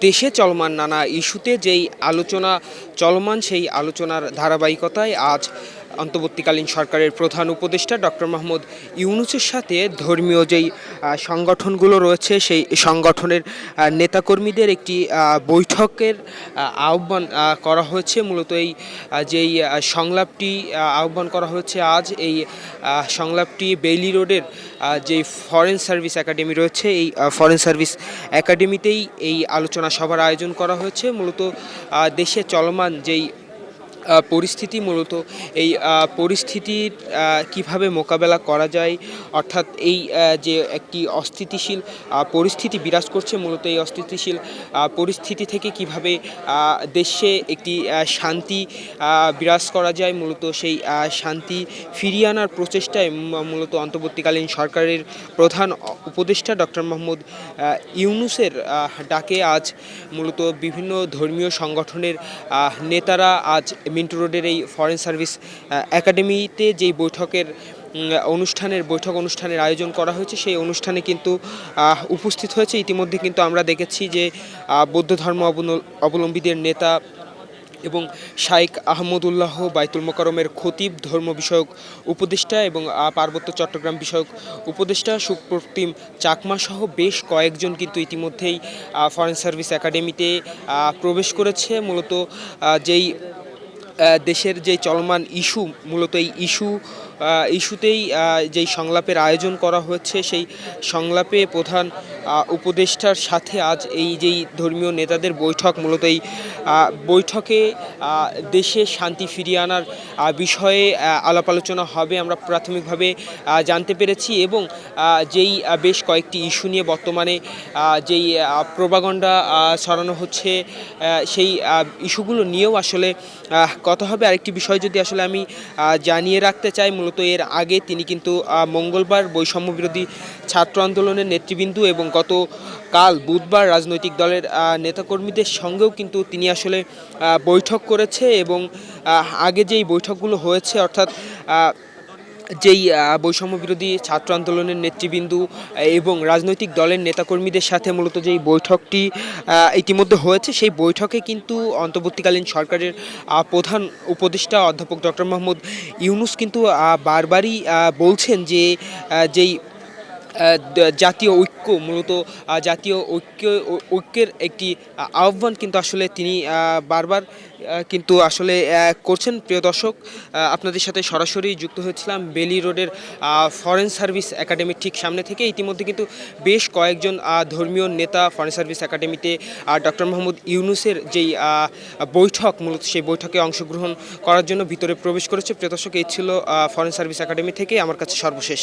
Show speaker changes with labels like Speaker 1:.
Speaker 1: দেশে চলমান নানা ইস্যুতে যেই আলোচনা চলমান সেই আলোচনার ধারাবাহিকতায় আজ অন্তর্বর্তীকালীন সরকারের প্রধান উপদেষ্টা ডক্টর মোহাম্মদ ইউনুসের সাথে ধর্মীয় যেই সংগঠনগুলো রয়েছে, সেই সংগঠনের নেতাকর্মীদের একটি বৈঠকের আহ্বান করা হয়েছে। মূলত এই যেই সংলাপটি আহ্বান করা হয়েছে আজ, এই সংলাপটি বেইলি রোডের যে ফরেন সার্ভিস একাডেমি রয়েছে, এই ফরেন সার্ভিস একাডেমিতেই এই আলোচনা সভার আয়োজন করা হয়েছে। মূলত দেশে চলমান যেই পরিস্থিতি মূলত এই পরিস্থিতির কীভাবে মোকাবেলা করা যায়, অর্থাৎ এই যে একটি অস্থিতিশীল পরিস্থিতি বিরাজ করছে মূলত এই অস্থিতিশীল পরিস্থিতি থেকে কীভাবে দেশে একটি শান্তি বিরাজ করা যায়, মূলত সেই শান্তি ফিরিয়ে আনার প্রচেষ্টায় মূলত অন্তর্বর্তীকালীন সরকারের প্রধান উপদেষ্টা ডক্টর মোহাম্মদ ইউনুসের ডাকে আজ মূলত বিভিন্ন ধর্মীয় সংগঠনের নেতারা আজ মিন্টু রোডের এই ফরেন সার্ভিস একাডেমিতে যেই বৈঠকের অনুষ্ঠানের, বৈঠক অনুষ্ঠানের আয়োজন করা হয়েছে, সেই অনুষ্ঠানে কিন্তু উপস্থিত হয়েছে। ইতিমধ্যে কিন্তু আমরা দেখেছি যে বৌদ্ধ ধর্ম অবল- অবলম্বীদের নেতা এবং শাইখ আহমদুল্লাহ বাইতুল মোকারমের খতিব ধর্ম বিষয়ক উপদেষ্টা এবং পার্বত্য চট্টগ্রাম বিষয়ক উপদেষ্টা সুপ্রতিম চাকমা সহ বেশ কয়েকজন কিন্তু ইতিমধ্যেই ফরেন সার্ভিস একাডেমিতে প্রবেশ করেছে। মূলত যেই দেশের যে চলমান ইস্যু মূলত এই ইস্যু ইস্যুতেই যেই সংলাপের আয়োজন করা হয়েছে সেই সংলাপে প্রধান উপদেষ্টার সাথে আজ এই যেই ধর্মীয় নেতাদের বৈঠক, মূলত এই বৈঠকে দেশে শান্তি ফিরিয়ে আনার বিষয়ে আলাপ আলোচনা হবে, আমরা প্রাথমিকভাবে জানতে পেরেছি এবং যেই বেশ কয়েকটি ইস্যু নিয়ে বর্তমানে যেই প্রবাগণ্ডা ছড়ানো হচ্ছে সেই ইস্যুগুলো নিয়েও আসলে কথা হবে। আরেকটি বিষয় যদি আসলে আমি জানিয়ে রাখতে চাই, মূলত এর আগে তিনি কিন্তু মঙ্গলবার বৈষম্য বিরোধী ছাত্র আন্দোলনের নেতৃবৃন্দু এবং গত কাল বুধবার রাজনৈতিক দলের নেতাকর্মীদের সঙ্গেও কিন্তু তিনি আসলে বৈঠক করেছে এবং আগে যেই বৈঠকগুলো হয়েছে অর্থাৎ যেই বৈষম্য বিরোধী ছাত্র আন্দোলনের নেতৃবৃন্দ এবং রাজনৈতিক দলের নেতাকর্মীদের সাথে মূলত যেই বৈঠকটি ইতিমধ্যে হয়েছে, সেই বৈঠকে কিন্তু অন্তর্বর্তীকালীন সরকারের প্রধান উপদেষ্টা অধ্যাপক ডক্টর মোহাম্মদ ইউনুস কিন্তু বারবারই বলছেন যে যেই জাতীয় ঐক্য, মূলত জাতীয় ঐক্য ঐক্যের একটি আহ্বান কিন্তু আসলে তিনি বারবার কিন্তু আসলে করছেন। প্রিয় দর্শক আপনাদের সাথে সরাসরি যুক্ত হয়েছিলাম বেলি রোডের ফরেন সার্ভিস একাডেমির ঠিক সামনে থেকে। ইতিমধ্যে কিন্তু বেশ কয়েকজন ধর্মীয় নেতা ফরেন সার্ভিস একাডেমিতে ডক্টর মোহাম্মদ ইউনুসের যেই বৈঠক, মূলত সেই বৈঠকে অংশগ্রহণ করার জন্য ভিতরে প্রবেশ করেছে। প্রিয় দর্শক, এই ছিল ফরেন সার্ভিস একাডেমি থেকে। আমার কাছে সর্বশেষ।